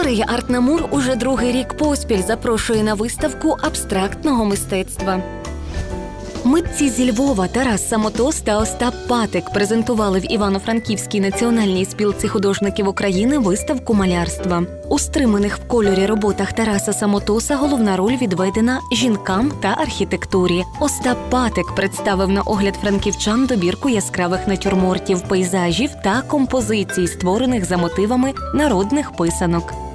Галерея Арт Намур уже другий рік поспіль запрошує на виставку абстрактного мистецтва. Митці зі Львова Тарас Самотос та Остап Патик презентували в Івано-Франківській національній спілці художників України виставку малярства. У стриманих в кольорі роботах Тараса Самотоса головна роль відведена жінкам та архітектурі. Остап Патик представив на огляд франківчан добірку яскравих натюрмортів, пейзажів та композицій, створених за мотивами народних писанок.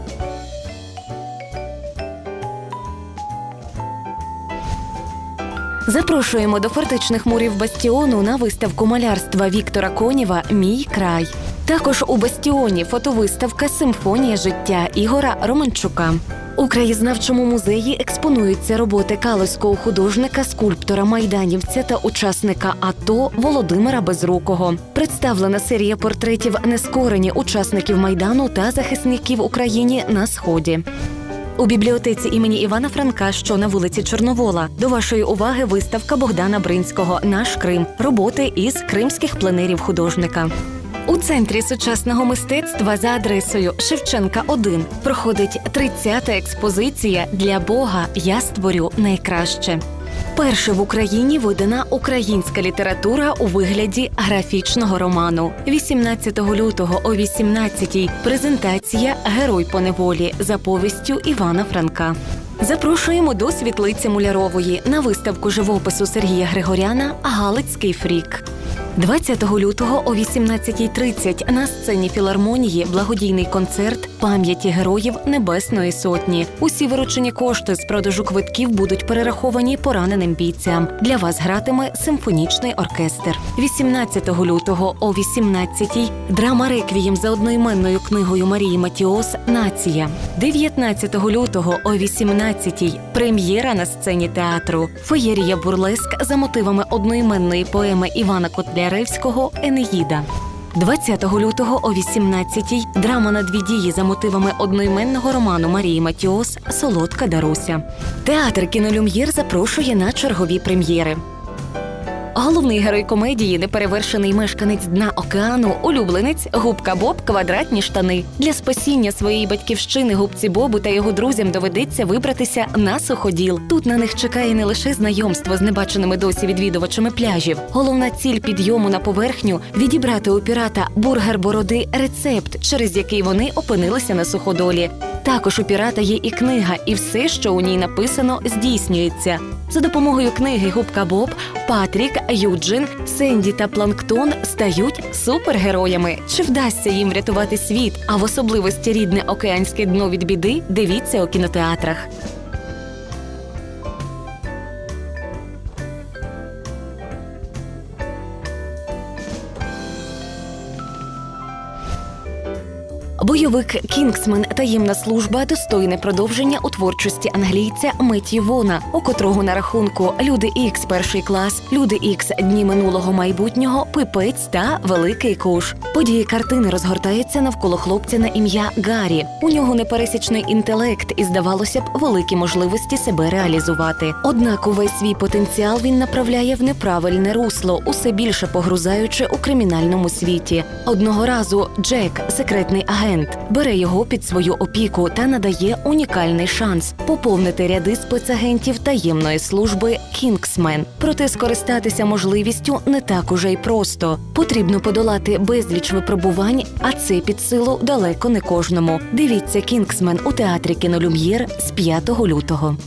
Запрошуємо до фортечних мурів Бастіону на виставку малярства Віктора Конєва Мій край. Також у Бастіоні фотовиставка Симфонія життя Ігора Романчука. У краєзнавчому музеї експонуються роботи калузького художника, скульптора майданівця та учасника АТО Володимира Безрукого. Представлена серія портретів нескорені учасників майдану та захисників України на сході. У бібліотеці імені Івана Франка, що на вулиці Чорновола, до вашої уваги виставка Богдана Бринського Наш Крим роботи із кримських пленерів художника. У центрі сучасного мистецтва за адресою Шевченка 1 проходить 30-та експозиція для Бога Я створю найкраще. Перше в Україні видана українська література у вигляді графічного роману. 18 лютого о 18-й презентація Герой по неволі за повістю Івана Франка. Запрошуємо до світлиці Мулярової на виставку живопису Сергія Григоряна Галицький фрік. 20 лютого о 18.30 на сцені філармонії благодійний концерт пам'яті героїв Небесної Сотні. Усі виручені кошти з продажу квитків будуть перераховані пораненим бійцям. Для вас гратиме симфонічний оркестр. 18 лютого о 18.00 драма Реквієм за одноіменною книгою Марії Матіос Нація. 19 лютого о 18.00 прем'єра на сцені театру. Феєрія Бурлеск за мотивами одноіменної поеми Івана Котляревського Енеїда. 20 лютого о 18-й драма на дві дії за мотивами одноіменного роману Марії Матіос Солодка Даруся. Театр кінолюм'єр запрошує на чергові прем'єри. Головний герой комедії неперевершений мешканець дна океану, улюбленець губка Боб квадратні штани. Для спасіння своєї батьківщини губці Бобу та його друзям доведеться вибратися на суходіл. Тут на них чекає не лише знайомство з небаченими досі відвідувачами пляжів. Головна ціль підйому на поверхню відібрати у пірата бургер бороди рецепт, через який вони опинилися на суходолі. Також у пірата є і книга, і все, що у ній написано, здійснюється. За допомогою книги Губка Боб, Патрік, Юджин, Сенді та Планктон стають супергероями. Чи вдасться їм врятувати світ? А в особливості рідне океанське дно від біди дивіться у кінотеатрах. Бойовик Кінгсмен таємна служба достойне продовження у творчості англійця Меті Вона, у котрого на рахунку Люди Ікс перший клас, Люди Ікс дні минулого майбутнього, Пипець та Великий Куш. Події картини розгортаються навколо хлопця на ім'я Гаррі. У нього непересічний інтелект і, здавалося б, великі можливості себе реалізувати. Однак увесь свій потенціал він направляє в неправильне русло, усе більше погрузаючи у кримінальному світі. Одного разу Джек, секретний агент, бере його під свою опіку та надає унікальний шанс поповнити ряди спецагентів таємної служби Кінгсмен. Проте скористатися можливістю не так уже й просто. Потрібно подолати безліч випробувань, а це під силу далеко не кожному. Дивіться Кінгсмен у театрі кінолюм'єр з 5 лютого.